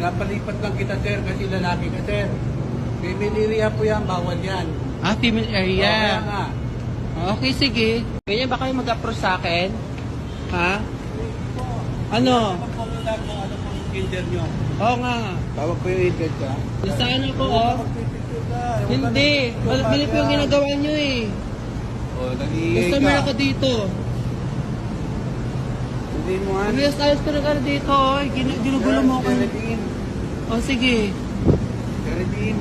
Pinapalipat lang kita, sir, kasi lalaki ka, sir. Area po yan, bawal yan. Ah, female kaya area. nga. Okay, sige. Ganyan ba kayo mag-approach sa akin? Ha? Ano? Po lang kung ano pong gender nyo. Oo nga. Tawag ko yung agent ka. Nasaan ako, oh? Magpipicture ka. Hindi. Mal- Mali po yung ginagawa nyo eh. O, nag-iingay Customer ka. ako dito. Hindi mo ano. Yes, ayos ko na ka dito. Gin- ginugulo mo ako. Geraldine. Oh, sige. Geraldine.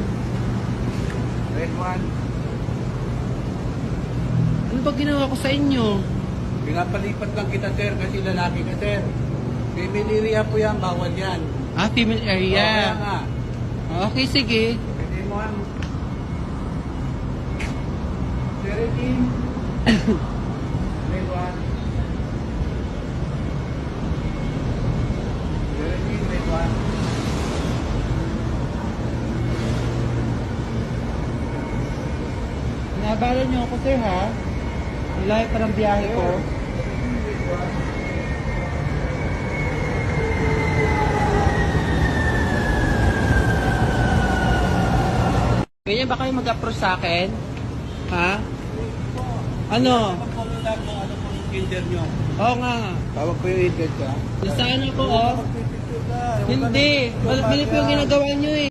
Red one. Ano ba ginawa ko sa inyo? Pinapalipat lang kita, sir, kasi lalaki ka, sir. Female area po yan, bawal yan. Ah, female O, kaya area. nga. Okay, sige. Pwede mo ano. Geraldine. Red one. Geraldine, red one. Nabala niyo ako, sir, ha? Nilayo pa ng biyahe ko. Ganyan ba kayo mag-approach sa akin? Ha? Ano? Ano gender nyo. Oo nga. Tawag ko yung agent ka. Nasaan ako, oh? Hindi. Mal- Mali po yung ginagawa nyo eh.